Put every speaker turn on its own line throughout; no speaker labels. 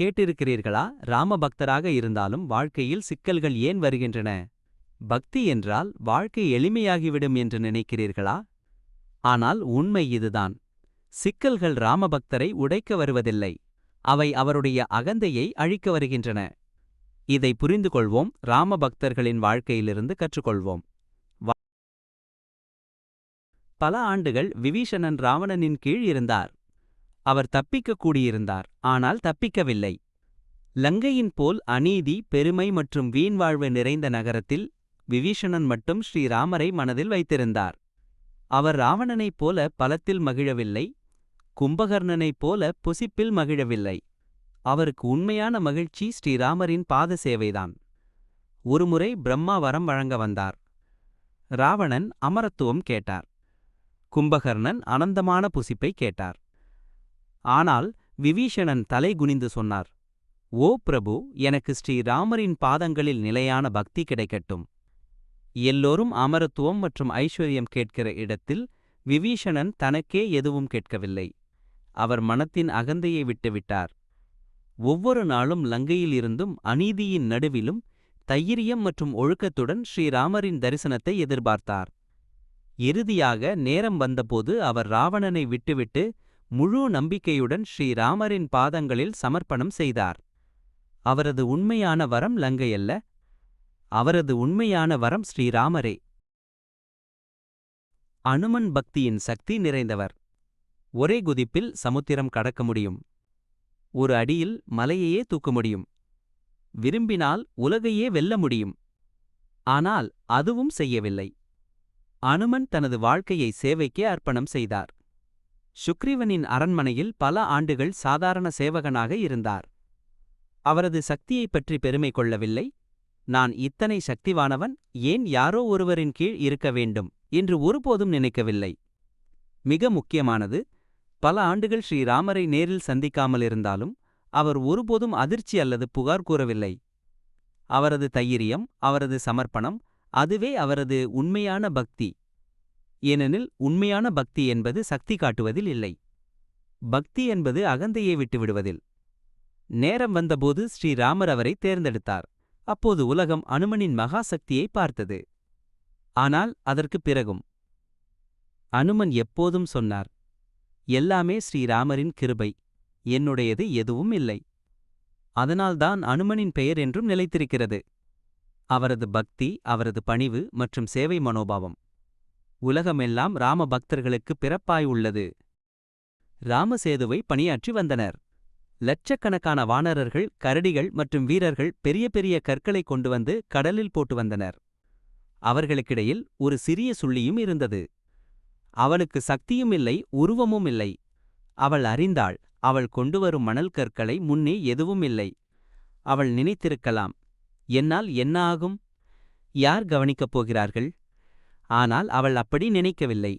கேட்டிருக்கிறீர்களா? ராமபக்தராக இருந்தாலும் வாழ்க்கையில் சிக்கல்கள் ஏன் வருகின்றன? பக்தி என்றால் வாழ்க்கை எளிமையாகிவிடும் என்று நினைக்கிறீர்களா? ஆனால் உண்மை இதுதான். சிக்கல்கள் ராமபக்தரை உடைக்க வருவதில்லை. அவை அவருடைய அகந்தையை அழிக்க வருகின்றன. இதை புரிந்து கொள்வோம் ராமபக்தர்களின் வாழ்க்கையிலிருந்து கற்றுக்கொள்வோம். பல ஆண்டுகள் விபீஷணன் ராவணனின் கீழ் இருந்தார். அவர் தப்பிக்கக் கூடியிருந்தார் ஆனால் தப்பிக்கவில்லை. லங்கையின் போல் அநீதி பெருமை மற்றும் வீண்வாழ்வு நிறைந்த நகரத்தில் விபீஷணன் மட்டும் ஸ்ரீராமரை மனதில் வைத்திருந்தார். அவர் ராவணனைப் போல பலத்தில் மகிழவில்லை கும்பகர்ணனைப் போல புசிப்பில் மகிழவில்லை. அவருக்கு உண்மையான மகிழ்ச்சி ஸ்ரீராமரின் பாத சேவைதான். ஒருமுறை பிரம்மா வரம் வழங்க வந்தார். ராவணன் அமரத்துவம் கேட்டார். கும்பகர்ணன் அனந்தமான புசிப்பை கேட்டார். ஆனால் விபீஷணன் தலை குனிந்து சொன்னார் ஓ பிரபு எனக்கு ஸ்ரீராமரின் பாதங்களில் நிலையான பக்தி கிடைக்கட்டும். எல்லோரும் அமரத்துவம் மற்றும் ஐஸ்வர்யம் கேட்கிற இடத்தில் விபீஷணன் தனக்கே எதுவும் கேட்கவில்லை. அவர் மனத்தின் அகந்தையை விட்டுவிட்டார் ஒவ்வொரு நாளும் லங்கையிலிருந்தும் அநீதியின் நடுவிலும் தைரியம் மற்றும் ஒழுக்கத்துடன் ஸ்ரீராமரின் தரிசனத்தை எதிர்பார்த்தார். இறுதியாக நேரம் வந்தபோது அவர் ராவணனை விட்டுவிட்டு முழு நம்பிக்கையுடன் ஸ்ரீராமரின் பாதங்களில் சமர்ப்பணம் செய்தார். அவரது உண்மையான வரம் லங்கையல்ல. அவரது உண்மையான வரம் ஸ்ரீராமரே. அனுமன் பக்தியின் சக்தி நிறைந்தவர். ஒரே குதிப்பில் சமுத்திரம் கடக்க முடியும். ஒரு அடியில் மலையையே தூக்க முடியும். விரும்பினால் உலகையே வெல்ல முடியும். ஆனால் அதுவும் செய்யவில்லை. அனுமன் தனது வாழ்க்கையை சேவைக்கே அர்ப்பணம் செய்தார். சுக்ரீவனின் அரண்மனையில் பல ஆண்டுகள் சாதாரண சேவகனாக இருந்தார். அவரது சக்தியைப் பற்றி பெருமை கொள்ளவில்லை. நான் இத்தனை சக்திவானவன் ஏன் யாரோ ஒருவரின் கீழ் இருக்க வேண்டும்? என்று ஒருபோதும் நினைக்கவில்லை. மிக முக்கியமானது பல ஆண்டுகள் ஸ்ரீராமரை நேரில் சந்திக்காமல் இருந்தாலும் அவர் ஒருபோதும் அதிர்ச்சி அல்லது புகார் கூறவில்லை. அவரது தைரியம் அவரது சமர்ப்பணம் அதுவே அவரது உண்மையான பக்தி. ஏனெனில் உண்மையான பக்தி என்பது சக்தி காட்டுவதில் இல்லை. பக்தி என்பது அகந்தையை விட்டுவிடுவதில். நேரம் வந்தபோது ஸ்ரீராமர் அவரை தேர்ந்தெடுத்தார். அப்போது உலகம் அனுமனின் மகா சக்தியை பார்த்தது. ஆனால் அதற்குப் பிறகும் அனுமன் எப்போதும் சொன்னார் எல்லாமே ஸ்ரீராமரின் கிருபை என்னுடையது எதுவும் இல்லை. அதனால்தான் அனுமனின் பெயர் என்றும் நிலைத்திருக்கிறது. அவரது பக்தி அவரது பணிவு மற்றும் சேவை மனோபாவம் உலகமெல்லாம் ராம பக்தர்களுக்கு பிறப்பாய் உள்ளது. ராமசேதுவை பணியாற்றி வந்தனர். லட்சக்கணக்கான வானரர்கள் கரடிகள் மற்றும் வீரர்கள் பெரிய பெரிய கற்களை கொண்டு வந்து கடலில் போட்டு வந்தனர். அவர்களுக்கிடையில் ஒரு சிறிய சுள்ளியும் இருந்தது. அவளுக்கு சக்தியும் இல்லை உருவமும் இல்லை. அவள் அறிந்தாள் அவள் கொண்டு வரும் மணல் கற்களை முன்னே எதுவும் இல்லை. அவள் நினைத்திருக்கலாம் என்னால் என்ன ஆகும்? யார் கவனிக்கப் போகிறார்கள்? ஆனால் அவள் அப்படி நினைக்கவில்லை.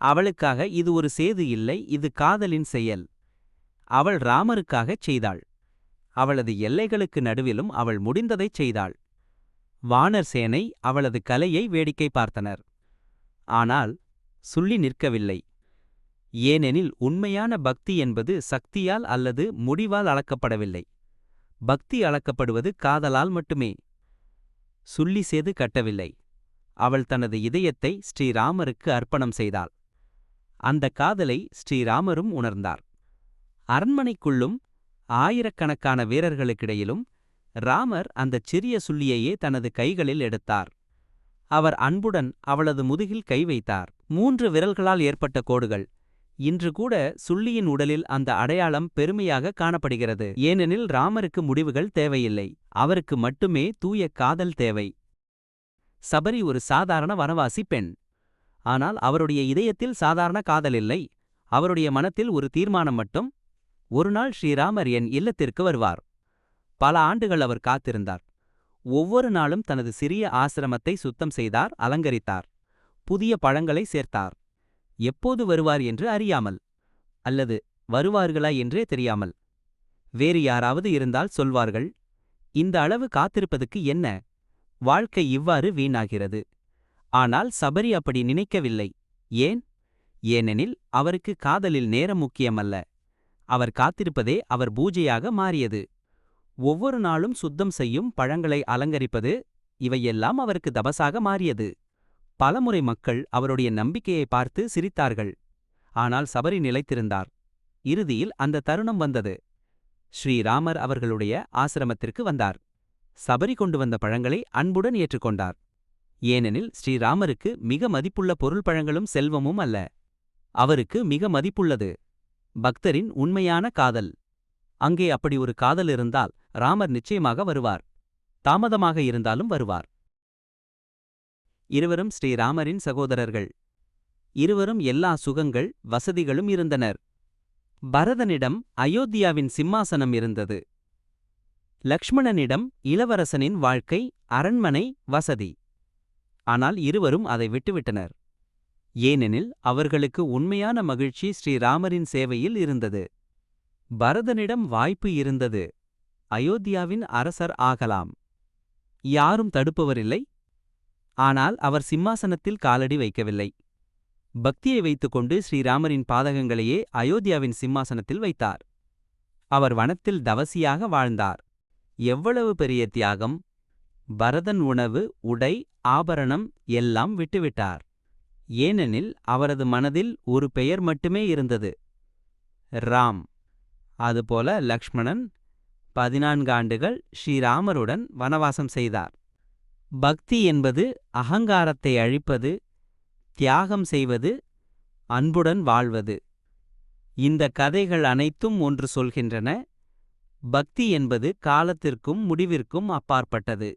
அவளுக்காக இது ஒரு சேது இல்லை இது காதலின் செயல். அவள் ராமருக்காகச் செய்தாள். அவளது எல்லைகளுக்கு நடுவிலும் அவள் முடிந்ததைச் செய்தாள். வானர் சேனை அவளது கலையை வேடிக்கை பார்த்தனர். ஆனால் சுள்ளி நிற்கவில்லை. ஏனெனில் உண்மையான பக்தி என்பது சக்தியால் அல்லது முடிவால் அளக்கப்படவில்லை. பக்தி அளக்கப்படுவது காதலால் மட்டுமே. சுள்ளி சேது கட்டவில்லை. அவள் தனது இதயத்தை ஸ்ரீராமருக்கு அர்ப்பணம் செய்தாள். அந்த காதலை ஸ்ரீராமரும் உணர்ந்தார். அரண்மனைக்குள்ளும் ஆயிரக்கணக்கான வீரர்களுக்கிடையிலும் ராமர் அந்தச் சிறிய சுள்ளியையே தனது கைகளில் எடுத்தார். அவர் அன்புடன் அவளது முதுகில் கை வைத்தார். மூன்று விரல்களால் ஏற்பட்ட கோடுகள். இன்று கூட சுள்ளியின் உடலில் அந்த அடையாளம் பெருமையாக காணப்படுகிறது. ஏனெனில் ராமருக்கு முடிவுகள் தேவையில்லை. அவருக்கு மட்டுமே தூய காதல் தேவை. சபரி ஒரு சாதாரண வனவாசி பெண். ஆனால் அவருடைய இதயத்தில் சாதாரண காதல் இல்லை. அவருடைய மனத்தில் ஒரு தீர்மானம் மட்டும் ஒருநாள் ஸ்ரீராமர் என் இல்லத்திற்கு வருவார். பல ஆண்டுகள் அவர் காத்திருந்தார். ஒவ்வொரு நாளும் தனது சிறிய ஆசிரமத்தை சுத்தம் செய்தார் அலங்கரித்தார். புதிய பழங்களை சேர்த்தார். எப்போது வருவார் என்று அறியாமல் அல்லது வருவார்களா என்றே தெரியாமல் வேறு யாராவது இருந்தால் சொல்வார்கள் இந்த அளவு காத்திருப்பதுக்கு என்ன? வாழ்க்கை இவ்வாறு வீணாகிறது. ஆனால் சபரி அப்படி நினைக்கவில்லை. ஏன்? ஏனெனில் அவருக்கு காதலில் நேரம் முக்கியமல்ல. அவர் காத்திருப்பதே அவர் பூஜையாக மாறியது. ஒவ்வொரு நாளும் சுத்தம் செய்யும் பழங்களை அலங்கரிப்பது இவையெல்லாம் அவருக்கு தபசாக மாறியது. பலமுறை மக்கள் அவருடைய நம்பிக்கையை பார்த்து சிரித்தார்கள். ஆனால் சபரி நிலைத்திருந்தார். இறுதியில் அந்த தருணம் வந்தது. ஸ்ரீராமர் அவர்களுடைய ஆசிரமத்திற்கு வந்தார். சபரி கொண்டு வந்த பழங்களை அன்புடன் ஏற்றுக்கொண்டார். ஏனெனில் ஸ்ரீராமருக்கு மிக மதிப்புள்ள பொருள் பழங்களும் செல்வமும் அல்ல. அவருக்கு மிக மதிப்புள்ளது. பக்தரின் உண்மையான காதல். அங்கே அப்படி ஒரு காதல் இருந்தால் ராமர் நிச்சயமாக வருவார். தாமதமாக இருந்தாலும் வருவார். இருவரும் ஸ்ரீராமரின் சகோதரர்கள். இருவரும் எல்லா சுகங்கள் வசதிகளும் இருந்தனர். பரதனிடம் அயோத்தியாவின் சிம்மாசனம் இருந்தது. லக்ஷ்மணனிடம் இளவரசனின் வாழ்க்கை அரண்மனை வசதி. ஆனால் இருவரும் அதை விட்டுவிட்டனர். ஏனெனில் அவர்களுக்கு உண்மையான மகிழ்ச்சி ஸ்ரீராமரின் சேவையில் இருந்தது. பரதனிடம் வாய்ப்பு இருந்தது. அயோத்தியாவின் அரசர் ஆகலாம். யாரும் தடுப்பவரில்லை. ஆனால் அவர் சிம்மாசனத்தில் காலடி வைக்கவில்லை. பக்தியை வைத்துக்கொண்டு ஸ்ரீராமரின் பாதகங்களையே அயோத்தியாவின் சிம்மாசனத்தில் வைத்தார். அவர் வனத்தில் தவசியாக வாழ்ந்தார். எவ்வளவு பெரிய தியாகம்? பரதன் உணவு உடை ஆபரணம் எல்லாம் விட்டுவிட்டார். ஏனெனில் அவரது மனதில் ஒரு பெயர் மட்டுமே இருந்தது. ராம். அதுபோல லக்ஷ்மணன் பதினான்கு ஆண்டுகள் ஸ்ரீராமருடன் வனவாசம் செய்தார். பக்தி என்பது அகங்காரத்தை அழிப்பது தியாகம் செய்வது அன்புடன் வாழ்வது. இந்த கதைகள் அனைத்தும் ஒன்று சொல்கின்றன. பக்தி என்பது காலத்திற்கும் முடிவிற்கும் அப்பாற்பட்டது.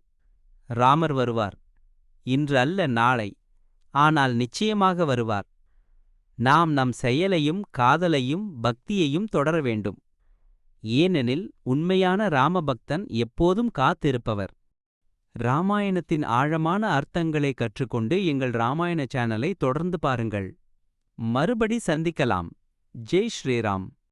ராமர் வருவார். இன்று அல்ல நாளை. ஆனால் நிச்சயமாக வருவார். நாம் நம் செயலையும் காதலையும் பக்தியையும் தொடர வேண்டும். ஏனெனில் உண்மையான ராமபக்தன் எப்போதும் காத்திருப்பவர். ராமாயணத்தின் ஆழமான அர்த்தங்களை கற்றுக்கொண்டு எங்கள் ராமாயண சேனலை தொடர்ந்து பாருங்கள். மறுபடி சந்திக்கலாம். ஜெய் ஸ்ரீராம்.